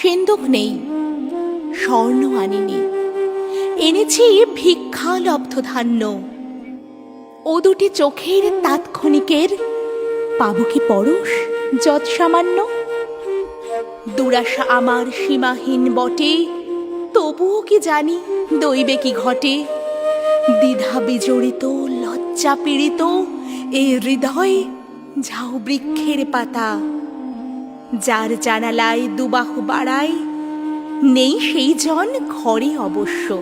সিন্দুক নেই, স্বর্ণ আনিনি। এনেছি ভিক্ষা লব্ধ ধান্য ও দুটি চোখের তাৎক্ষণিকের, পাবো কি পরশ যৎ সামান্য? দুরাশা আমার সীমাহীন বটে, তবুও কি জানি দইবে কি ঘটে? দ্বিধা বিজড়িত, লজ্জা পীড়িত এ হৃদয় ঝাউ বৃক্ষের পাতা। যার জানালায় দুবাহু বাড়ায়, নেই সেই জন ঘরে অবশ্য।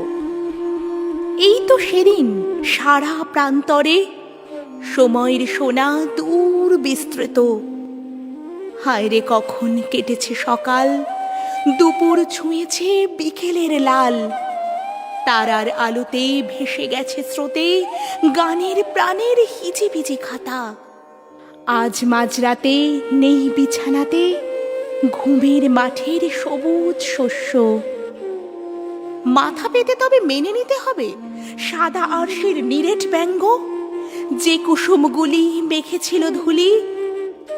এই তো সেদিন সারা প্রান্তরে সময়ের সোনা দূর বিস্তৃত। হায়রে কখন কেটেছে সকাল? দুপুর ছুঁয়েছে বিকেলের লাল। তারার আলোতে ভেসে গেছে স্রোতে গানের প্রাণের হিজিবিজি খাতা। আজ মাঝরাতে নেই বিছানাতে, ঘুমের মাঠের সবুজ শস্য। মাথা পেতে তবে মেনে নিতে হবে, সাদা আরশের নিরেট ব্যঙ্গ। যে কুসুমগুলি মেখেছিল ধুলি,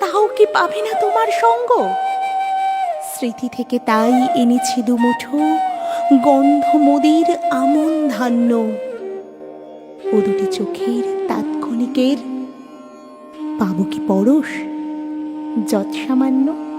তাও কি পাবে না তোমার সঙ্গ? স্মৃতি থেকে তাই এনেছি দুমুঠো গন্ধ মদির আমন ধান্য। ও দুটি চোখের তাৎক্ষণিকের। পাবো কি পরশ? যৎসামান্য।